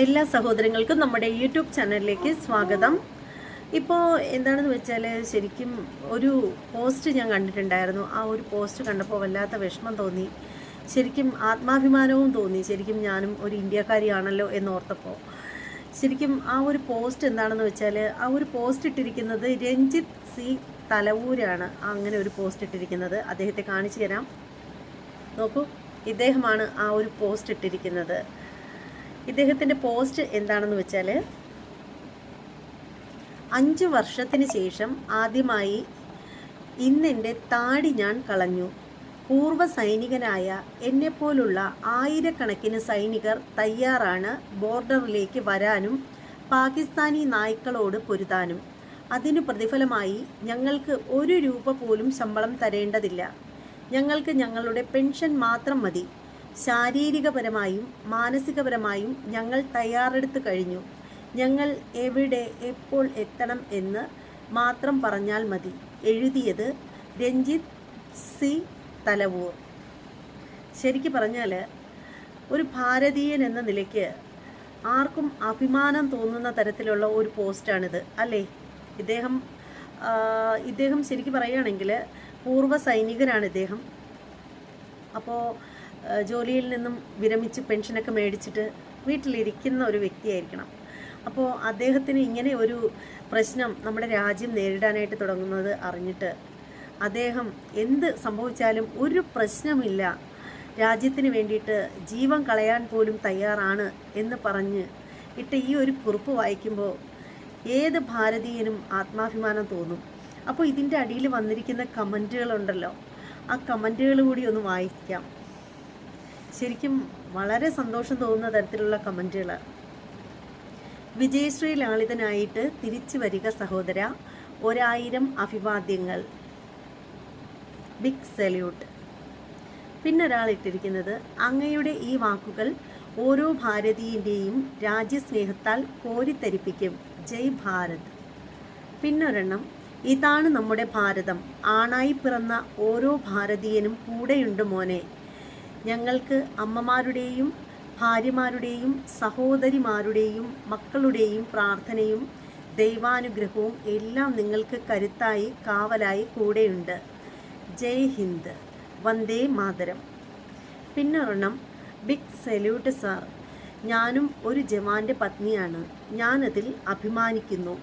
എല്ലാ സഹോദരങ്ങൾക്കും നമ്മുടെ യൂട്യൂബ് ചാനലിലേക്ക് സ്വാഗതം. ഇപ്പോൾ എന്താണെന്ന് വെച്ചാൽ ശരിക്കും ഒരു പോസ്റ്റ് ഞാൻ കണ്ടിട്ടുണ്ടായിരുന്നു. ആ ഒരു പോസ്റ്റ് കണ്ടപ്പോൾ വല്ലാത്ത വിഷമം തോന്നി. ശരിക്കും ആത്മാഭിമാനവും തോന്നി. ശരിക്കും ഞാനും ഒരു ഇന്ത്യക്കാരിയാണല്ലോ എന്നോർത്തപ്പോൾ ശരിക്കും ആ ഒരു പോസ്റ്റ് എന്താണെന്ന് വെച്ചാൽ ആ ഒരു പോസ്റ്റ് ഇട്ടിരിക്കുന്നത് രഞ്ജിത്ത് സി തലവൂരാണ് അങ്ങനെ ഒരു പോസ്റ്റ് ഇട്ടിരിക്കുന്നത്. അദ്ദേഹത്തെ കാണിച്ചു തരാം. നോക്കൂ ഇദ്ദേഹമാണ് ആ ഒരു പോസ്റ്റ് ഇട്ടിരിക്കുന്നത്. ഇദ്ദേഹത്തിന്റെ പോസ്റ്റ് എന്താണെന്ന് വെച്ചാൽ അഞ്ച് വർഷത്തിന് ശേഷം ആദ്യമായി ഇന്നെന്റെ താടി ഞാൻ കളഞ്ഞു. പൂർവ സൈനികനായ എന്നെപ്പോലുള്ള ആയിരക്കണക്കിന് സൈനികർ തയ്യാറാണ് ബോർഡറിലേക്ക് വരാനും പാകിസ്ഥാനി നായ്ക്കളോട് പൊരുതാനും. അതിനു പ്രതിഫലമായി ഞങ്ങൾക്ക് ഒരു രൂപ പോലും ശമ്പളം തരേണ്ടതില്ല. ഞങ്ങൾക്ക് ഞങ്ങളുടെ പെൻഷൻ മാത്രം മതി. ശാരീരികപരമായും മാനസികപരമായും ഞങ്ങൾ തയ്യാറെടുത്തു കഴിഞ്ഞു. ഞങ്ങൾ എവിടെ എപ്പോൾ എത്തണം എന്ന് മാത്രം പറഞ്ഞാൽ മതി. എഴുതിയത് രഞ്ജിത്ത് സി. തലവൂർ. ശരിക്ക് പറഞ്ഞാൽ ഒരു ഭാരതീയൻ എന്ന നിലയ്ക്ക് ആർക്കും അഭിമാനം തോന്നുന്ന തരത്തിലുള്ള ഒരു പോസ്റ്റാണിത് അല്ലേ? ഇദ്ദേഹം ഇദ്ദേഹം ശരിക്കും പറയുകയാണെങ്കിൽ പൂർവ സൈനികനാണ് ഇദ്ദേഹം. അപ്പോൾ ജോലിയിൽ നിന്നും വിരമിച്ച് പെൻഷനൊക്കെ മേടിച്ചിട്ട് വീട്ടിലിരിക്കുന്ന ഒരു വ്യക്തിയായിരിക്കണം. അപ്പോൾ അദ്ദേഹത്തിന് ഇങ്ങനെ ഒരു പ്രശ്നം നമ്മുടെ രാജ്യം നേരിടാനായിട്ട് തുടങ്ങുന്നത് അറിഞ്ഞിട്ട് അദ്ദേഹം എന്ത് സംഭവിച്ചാലും ഒരു പ്രശ്നമില്ല. രാജ്യത്തിന് വേണ്ടിയിട്ട് ജീവൻ കളയാൻ പോലും തയ്യാറാണ് എന്ന് പറഞ്ഞ് ഇട്ട് ഈ ഒരു കുറിപ്പ് വായിക്കുമ്പോൾ ഏത് ഭാരതീയനും ആത്മാഭിമാനം തോന്നും. അപ്പോൾ ഇതിന്റെ അടിയിൽ വന്നിരിക്കുന്ന കമന്റുകളുണ്ടല്ലോ. ആ കമന്റുകൾ കൂടി ഒന്ന് വായിക്കാം. ശരിക്കും വളരെ സന്തോഷം തോന്നുന്ന തരത്തിലുള്ള കമന്റുകൾ വിജയശ്രീ ലാളിതനായിട്ട് തിരിച്ചു വരിക സഹോദര ഒരായിരം അഭിവാദ്യങ്ങൾ. Big salute. പിന്നെ ഒരാൾ ഇട്ടിരിക്കുന്നത് അങ്ങയുടെ ഈ വാക്കുകൾ ഓരോ ഭാരതീയന്റെയും രാജ്യസ്നേഹത്താൽ കോരിത്തരിപ്പിക്കും. ജയ് ഭാരത്. പിന്നൊരെണ്ണം ഇതാണ് നമ്മുടെ ഭാരതം. ആണായി പിറന്ന ഓരോ ഭാരതീയനും കൂടെയുണ്ട് മോനെ. ഞങ്ങൾക്ക് അമ്മമാരുടെയും ഭാര്യമാരുടെയും സഹോദരിമാരുടെയും മക്കളുടെയും പ്രാർത്ഥനയും ദൈവാനുഗ്രഹവും എല്ലാം നിങ്ങൾക്ക് കരുത്തായി കാവലായി കൂടെയുണ്ട്. ജയ് Hind. Vande Mataram. പിന്നൊരെണ്ണം. Big salute sir. ഞാനും ഒരു ജവാന്റെ പത്നിയാണ്. ഞാനതിൽ അഭിമാനിക്കുന്നു.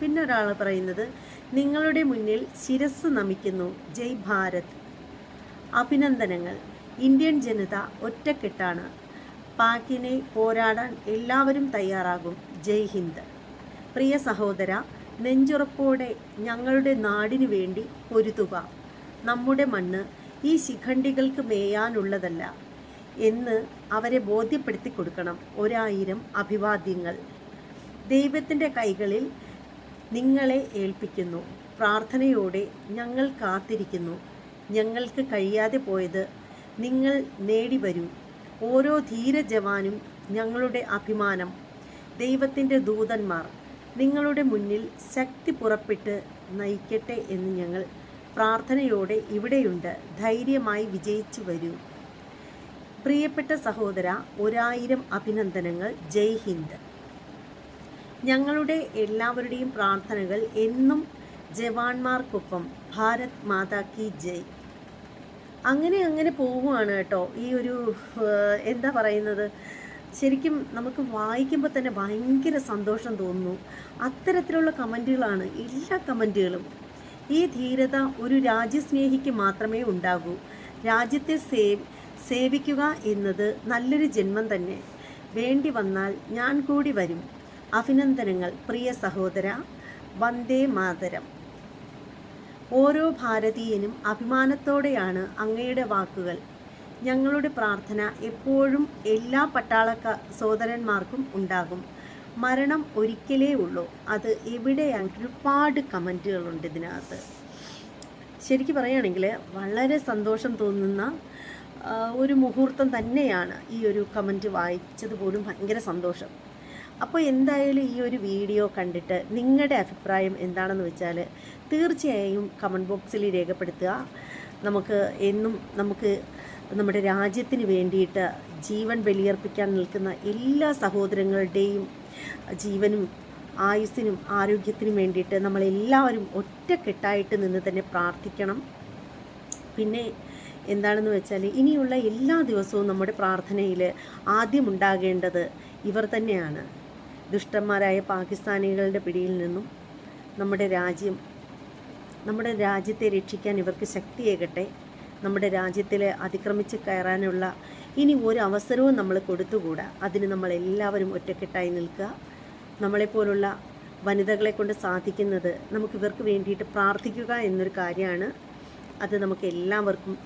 പിന്നൊരാൾ പറയുന്നത് നിങ്ങളുടെ മുന്നിൽ ശിരസ് നമിക്കുന്നു. ജയ് ഭാരത്. അഭിനന്ദനങ്ങൾ. ഇന്ത്യൻ ജനത ഒറ്റക്കെട്ടാണ്. പാക്കിനെ പോരാടാൻ എല്ലാവരും തയ്യാറാകും. ജയ് ഹിന്ദ്. പ്രിയ സഹോദര നെഞ്ചുറപ്പോടെ ഞങ്ങളുടെ നാടിനു വേണ്ടി പൊരുതുക. നമ്മുടെ മണ്ണ് ഈ ശിഖണ്ഡികൾക്ക് മേയാനുള്ളതല്ല. എന്ന് അവരെ ബോധ്യപ്പെടുത്തി കൊടുക്കണം ഒരായിരം അഭിവാദ്യങ്ങൾ. ദൈവത്തിന്റെ കൈകളിൽ നിങ്ങളെ ഏൽപ്പിക്കുന്നു. പ്രാർത്ഥനയോടെ ഞങ്ങൾ കാത്തിരിക്കുന്നു. ഞങ്ങൾക്ക് കഴിയാതെ പോയത് നിങ്ങൾ നേടിവരൂ. ഓരോ ധീര ജവാനും ഞങ്ങളുടെ അഭിമാനം. ദൈവത്തിന്റെ ദൂതന്മാർ നിങ്ങളുടെ മുന്നിൽ ശക്തി പുറപ്പെട്ട് നയിക്കട്ടെ എന്ന് ഞങ്ങൾ പ്രാർത്ഥനയോടെ ഇവിടെയുണ്ട്. ധൈര്യമായി വിജയിച്ചു വരൂ. പ്രിയപ്പെട്ട സഹോദര ഒരായിരം അഭിനന്ദനങ്ങൾ. ജയ് ഹിന്ദ്. ഞങ്ങളുടെ എല്ലാവരുടെയും പ്രാർത്ഥനകൾ എന്നും ജവാന്മാർക്കൊപ്പം. ഭാരത് മാതാ കി ജയ്. അങ്ങനെ അങ്ങനെ പോവുകയാണ് കേട്ടോ. ഈ ഒരു എന്താ പറയുന്നത്? ശരിക്കും നമുക്ക് വായിക്കുമ്പോൾ തന്നെ ഭയങ്കര സന്തോഷം തോന്നുന്നു. അത്തരത്തിലുള്ള കമന്റുകളാണ് എല്ലാ കമന്റുകളും ഈ ധീരത ഒരു രാജ്യസ്നേഹിക്ക് മാത്രമേ ഉണ്ടാകൂ. രാജ്യത്തെ സേവ് സേവിക്കുക എന്നത് നല്ലൊരു ജന്മം തന്നെ. വേണ്ടി വന്നാൽ ഞാൻ കൂടി വരും. അഭിനന്ദനങ്ങൾ പ്രിയ സഹോദര. വന്ദേ മാതരം. ഓരോ ഭാരതീയനും അഭിമാനത്തോടെയാണ് അങ്ങയുടെ വാക്കുകൾ. ഞങ്ങളുടെ പ്രാർത്ഥന എപ്പോഴും എല്ലാ പട്ടാളക്ക സോദരന്മാർക്കും ഉണ്ടാകും. മരണം ഒരിക്കലേ ഉള്ളൂ. അത് എവിടെയാണ് ഒരുപാട് കമന്റുകളുണ്ട് ഇതിനകത്ത്. ശരിക്ക് പറയുകയാണെങ്കിൽ വളരെ സന്തോഷം തോന്നുന്ന ഒരു മുഹൂർത്തം തന്നെയാണ് ഈ ഒരു കമന്റ് വായിച്ചത് പോലും ഭയങ്കര സന്തോഷം. അപ്പോൾ എന്തായാലും ഈ ഒരു വീഡിയോ കണ്ടിട്ട് നിങ്ങളുടെ അഭിപ്രായം എന്താണെന്ന് വെച്ചാൽ തീർച്ചയായും കമന്റ് ബോക്സിൽ രേഖപ്പെടുത്തുക. നമുക്ക് എന്നും നമുക്ക് നമ്മുടെ രാജ്യത്തിന് വേണ്ടിയിട്ട് ജീവൻ ബലിയർപ്പിക്കാൻ നിൽക്കുന്ന എല്ലാ സഹോദരങ്ങളുടെയും ജീവനും ആയുസ്സിനും ആരോഗ്യത്തിനും വേണ്ടിയിട്ട് നമ്മളെല്ലാവരും ഒറ്റക്കെട്ടായിട്ട് നിന്ന് തന്നെ പ്രാർത്ഥിക്കണം. പിന്നെ എന്താണെന്ന് വെച്ചാൽ ഇനിയുള്ള എല്ലാ ദിവസവും നമ്മുടെ പ്രാർത്ഥനയിൽ ആദ്യമുണ്ടാകേണ്ടത് ഇവർ തന്നെയാണ്. ദുഷ്ടന്മാരായ പാകിസ്ഥാനികളുടെ പിടിയിൽ നിന്നും നമ്മുടെ രാജ്യം നമ്മുടെ രാജ്യത്തെ രക്ഷിക്കാൻ ഇവർക്ക് ശക്തിയേകട്ടെ നമ്മുടെ രാജ്യത്തിൽ അതിക്രമിച്ച് കയറാനുള്ള ഇനി ഒരു അവസരവും നമ്മൾ കൊടുത്തുകൂടാ. അതിന് നമ്മൾ എല്ലാവരും ഒറ്റക്കെട്ടായി നിൽക്കുക. നമ്മളെപ്പോലുള്ള വനിതകളെ കൊണ്ട് സാധിക്കുന്നത് നമുക്ക് ഇവർക്ക് വേണ്ടിയിട്ട് പ്രാർത്ഥിക്കുക എന്നൊരു കാര്യമാണ്. അത് നമുക്ക് എല്ലാവർക്കും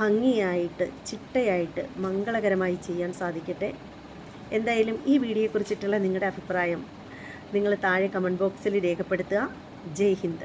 ഭംഗിയായിട്ട് ചിട്ടയായിട്ട് മംഗളകരമായി ചെയ്യാൻ സാധിക്കട്ടെ. എന്തായാലും ഈ വീഡിയോയെക്കുറിച്ചിട്ടുള്ള നിങ്ങളുടെ അഭിപ്രായം നിങ്ങൾ താഴെ കമന്റ് ബോക്സിൽ രേഖപ്പെടുത്തുക. ജയ് ഹിന്ദ്.